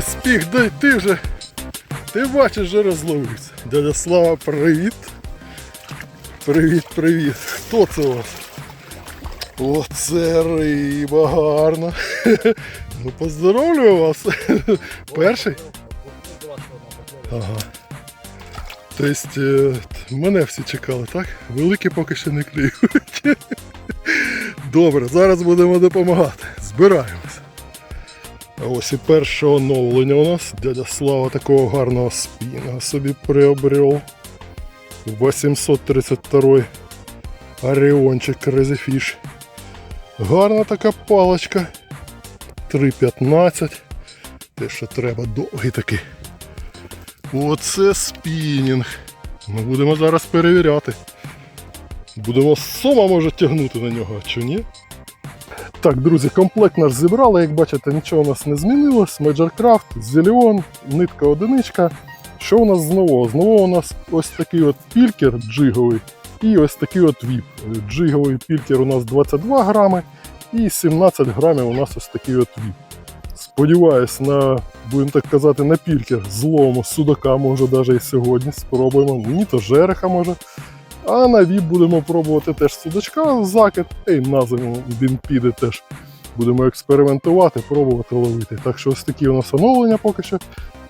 Спіх, дай ти вже. Ти бачиш, вже розловився. Дядя Слава, привіт. Привіт, привіт. Хто це у вас? Оце риба гарна. Ну поздоровлюю вас. Перший? Ага. Тобто е, мене всі чекали, так? Великі поки що не клюють. Добре, зараз будемо допомагати. Збираємось. Ось і перше оновлення у нас. Дядя Слава такого гарного спіна собі приобрел. 832 Оріончик Fish. Гарна така паличка. 3,15. Те, що треба, довгий такий. Оце спінінг. Ми будемо зараз перевіряти. Будемо сома може тягнути на нього, чи ні? Так, друзі, комплект наш зібрали. Як бачите, нічого у нас не змінилось. Majorcraft, Зеліон, нитка одиничка. Що у нас з нового? З нового у нас ось такий от пількер джиговий і ось такий от віп. Джиговий пількер у нас 22 грами і 17 грамів у нас ось такий от віп. Сподіваюсь, на, будемо так казати, на пількер злому судака, може навіть і сьогодні спробуємо. Ні, то жереха може. А на віп будемо пробувати теж судачка закид, і на зиму він піде теж. Будемо експериментувати, пробувати ловити. Так що ось такі у нас оновлення поки що.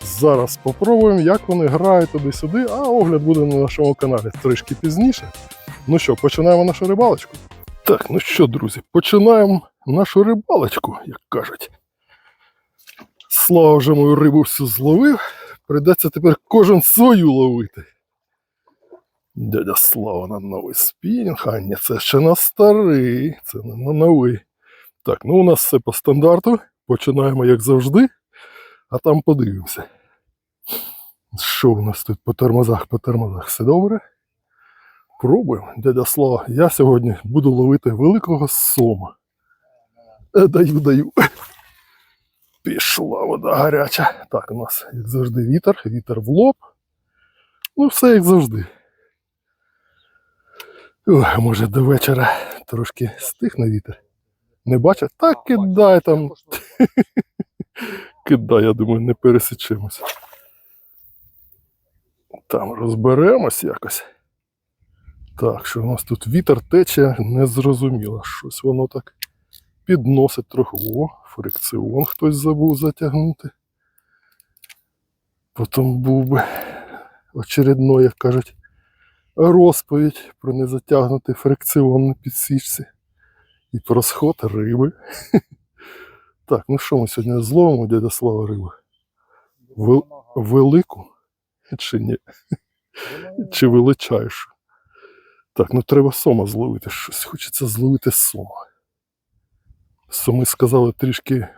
Зараз попробуємо, як вони грають туди-сюди, а огляд буде на нашому каналі трішки пізніше. Ну що, починаємо нашу рибалочку? Так, ну що, друзі, починаємо нашу рибалочку, як кажуть. Слава вже мою рибу всю зловив. Придеться тепер кожен свою ловити. Дядя Слава на новий спінінг, а ні, це ще на старий, це не на новий. Так, ну у нас все по стандарту. Починаємо як завжди, а там подивимося. Що у нас тут по тормозах, по тормозах? Все добре? Пробуємо, дядя Слава. Я сьогодні буду ловити великого сома. Е, Даю, даю. Пішла вода гаряча. Так, у нас, як завжди, вітер, вітер в лоб. Ну, все як завжди. Ой, може до вечора трошки стихне вітер. Не бачить? Так кидай там. Кидай, я думаю, не пересічемося. Там розберемось якось. Так, що у нас тут вітер тече, незрозуміло. Щось воно так підносить трохи. О, фрикціон хтось забув затягнути. Потім був би очередно, як кажуть, розповідь про незатягнутий фрикціон на підсічці і про сход риби. Так, ну що ми сьогодні зловимо, дядя Слава риби? Вел- велику чи ні? Чи величайшу? Так, ну треба сома зловити. Щось хочеться зловити сома. Соми сказали трішки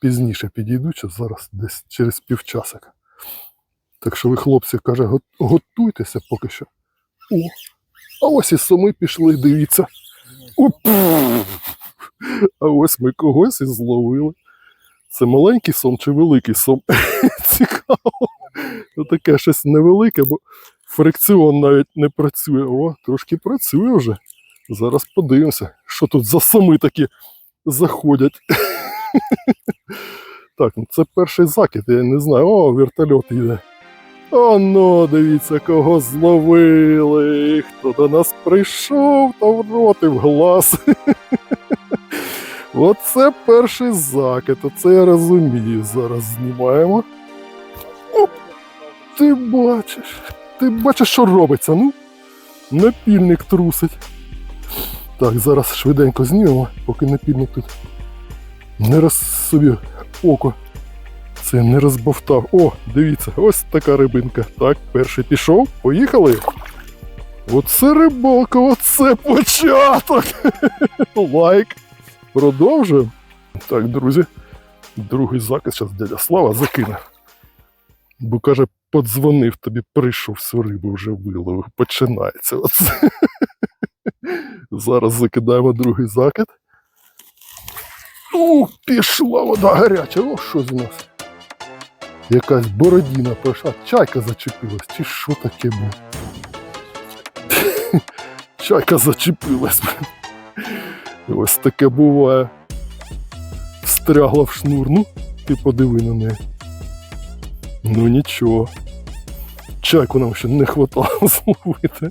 пізніше підійдуть, зараз десь через півчасика. Так що ви, хлопці, каже, готуйтеся поки що. О, а ось і соми пішли, дивіться. А ось ми когось і зловили. Це маленький сом чи великий сом? Цікаво. Ну, таке щось невелике, бо фрикціон навіть не працює. О, трошки працює вже. Зараз подивимося, що тут за соми такі заходять. Так, ну це перший закид, я не знаю. О, вертольот йде. О, ну, дивіться, кого зловили. Хто до нас прийшов, та в рот і в глаз. Оце перший закид, оце я розумію. Зараз знімаємо. Оп, ти бачиш, ти бачиш, що робиться, ну? Напільник трусить. Так, зараз швиденько знімемо, поки напільник тут не роз собі око. Це не розбовтав. О, дивіться, ось така рибинка. Так, перший пішов. Поїхали. Оце рибалка, оце початок. Лайк. Продовжуємо. Так, друзі. Другий закид зараз дядя Слава закине. Бо каже, подзвонив тобі, прийшов всю рибу вже виловив. Починається. Оце. Зараз закидаємо другий закид. Ух, пішла вода гаряча. О, що з нас? Якась бородіна пройшла, чайка зачепилась, чи що таке було? Чайка зачепилась. Ось таке буває. Встрягла в шнур. Ну, ти подиви на неї. Ну нічого. Чайку нам ще не хватало зловити.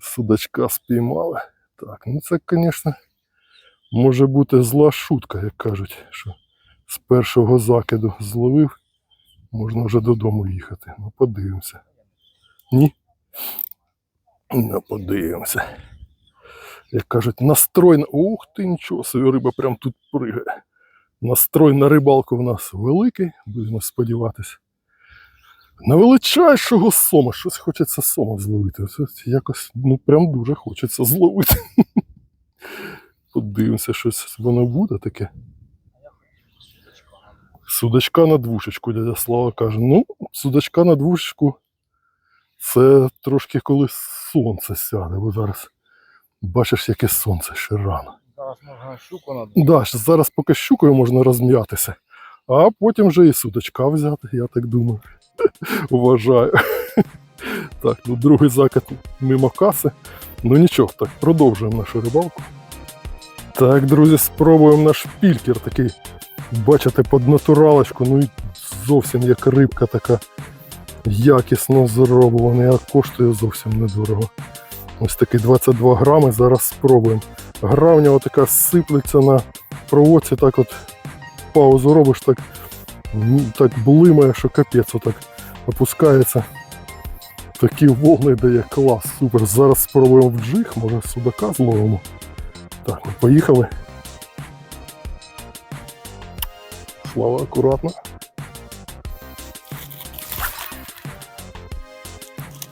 Судачка спіймали. Так, ну це, звісно, може бути зла шутка, як кажуть, що з першого закиду зловив, можна вже додому їхати. Ну, подивимося. Ні? Ну, подивимося. Як кажуть, настрой на. Ух ти, нічого собі, риба прям тут пригає. Настрой на рибалку в нас великий, будемо сподіватися. На величайшого сома. Щось хочеться сома зловити. Ось якось, ну прям дуже хочеться зловити. Подивимося, щось воно буде таке. Судачка на двушечку, дядя Слава каже. Ну, судачка на двушечку це трошки коли сонце сяде, бо зараз бачиш, яке сонце ще рано. Зараз можна щуку на Да, зараз поки щукою можна розм'ятися, а потім вже і судочка взяти, я так думаю. Вважаю. Так, ну другий закид мимо каси. Ну нічого, так, продовжуємо нашу рибалку. Так, друзі, спробуємо наш пількер такий. Бачите, під натуралочку, ну і зовсім як рибка така якісно зроблена, а коштує зовсім недорого. Ось такий 22 грами, зараз спробуємо. Гра в нього така сиплеться на проводці, так от паузу робиш, так, м, так блимає, що капець отак опускається. Такі волни дає клас, супер. Зараз спробуємо в джиг, може судака зловимо. Так, ну поїхали. Слава акуратно.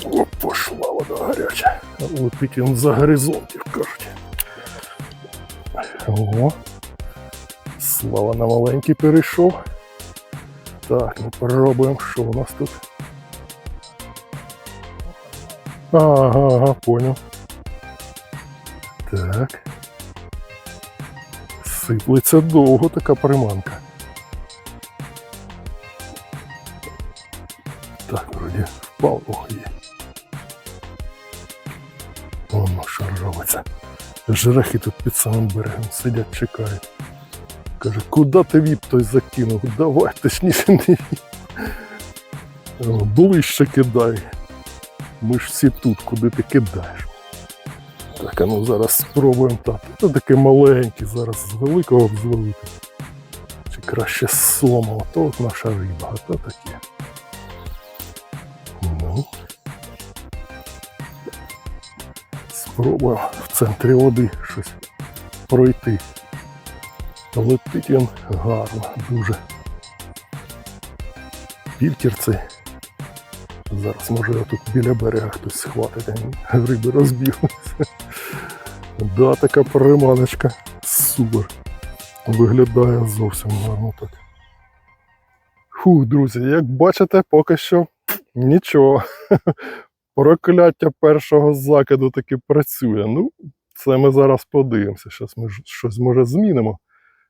О, пошла вода гаряча. Летить він за горизонтів, кажуть. Ого. Слава на маленький перейшов. Так, ну пробуємо, що у нас тут. Ага, ага, понял. Так. Сиплеться довго така приманка. Вроді впав. Ох, є. Воно що робиться. Жирахи тут під самим берегом сидять, чекають. Каже, куди ти віп той закинув? Давай, точніше не віп. Ближче кидай. Ми ж всі тут, куди ти кидаєш. Так, а ну зараз спробуємо так. Це таке маленьке зараз з великого б. Чи краще сома, то от наша риба, а то таке. Спробуємо в центрі води щось пройти. Летить він гарно, дуже. Цей. Зараз може тут біля берега хтось схватить, а риби розбіглися. Да, така приманочка. Супер. Виглядає зовсім гарно так. Фух, друзі, як бачите, поки що нічого. Прокляття першого закиду таки працює. Ну, це ми зараз подивимося. Зараз ми щось може змінимо.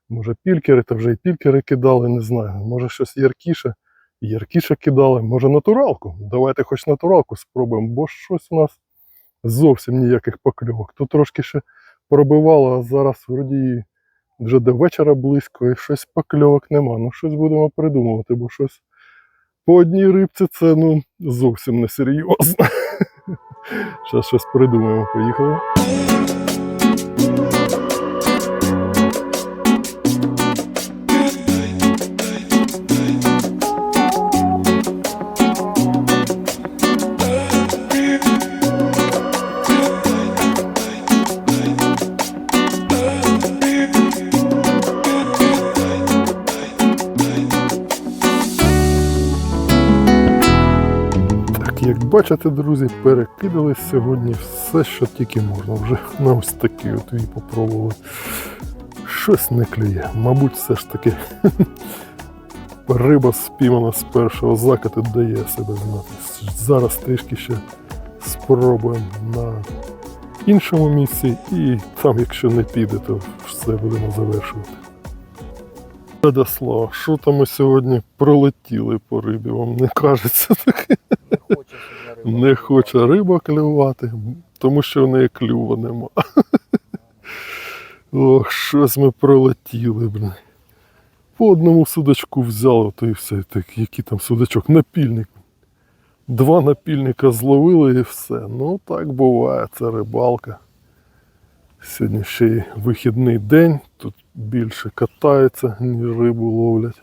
Може пількери, та вже і пількери кидали, не знаю. Може щось яркіше. Яркіше кидали, може натуралку. Давайте хоч натуралку спробуємо, бо щось у нас зовсім ніяких покльовок. Тут трошки ще пробивало, а зараз вроді вже до вечора близько і щось покльовок нема. Ну щось будемо придумувати, бо щось по одній рибці це ну зовсім не серйозно. Зараз щось придумаємо, поїхали. Як бачите, друзі, перекидали сьогодні все, що тільки можна. Вже на ось такий от і попробували. Щось не клює. Мабуть, все ж таки риба спіймана з першого закату дає себе знати. Зараз трішки ще спробуємо на іншому місці, і там, якщо не піде, то все будемо завершувати. Радослав, що там ми сьогодні пролетіли по рибі, вам не кажеться таке? Не хоче сьогодні риба. Не хоче риба клювати, тому що в неї клюва нема. Ох, щось ми пролетіли, блін. По одному судачку взяли, то і все. Так, який там судачок? Напільник. Два напільника зловили і все. Ну так буває, це рибалка. Сьогодні ще й вихідний день, тут більше катаються, ніж рибу ловлять.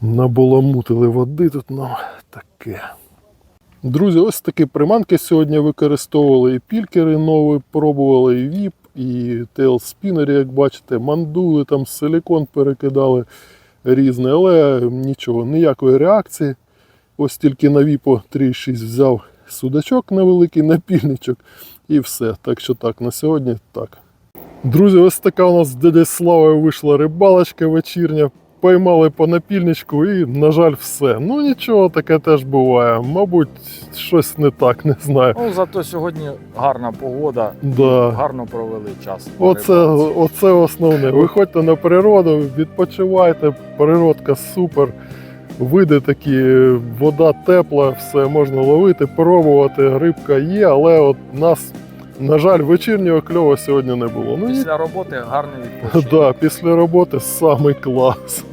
Набаламутили води тут нам таке. Друзі, ось такі приманки сьогодні використовували. І пількери нові пробували, і віп, і тейл-спінери, як бачите, мандули, там силікон перекидали різне, але нічого, ніякої реакції. Ось тільки на віпо 3,6 взяв судачок невеликий напільничок і все. Так що так, на сьогодні так. Друзі, ось така у нас з дядя Славою вийшла рибалочка вечірня. Поймали по напільничку і, на жаль, все. Ну нічого, таке теж буває. Мабуть, щось не так, не знаю. Ну, зато сьогодні гарна погода. Да. Гарно провели час. на Оце, рибалці. оце основне. Виходьте на природу, відпочивайте, природка супер. Види такі, вода тепла, все можна ловити, пробувати. Рибка є, але от нас, на жаль, вечірнього кльова сьогодні не було. Ну, Після роботи гарний відпочинок. Да, після роботи самий клас.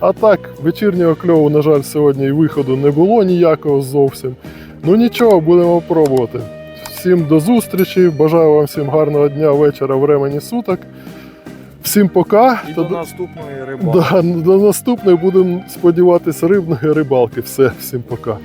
А так, вечірнього кльову, на жаль, сьогодні і виходу не було ніякого зовсім. Ну нічого, будемо пробувати. Всім до зустрічі. Бажаю вам всім гарного дня, вечора, времені суток. Всім пока. І Та до до- наступної рибалки. да, до наступної будемо сподіватися рибної рибалки. Все, всім пока.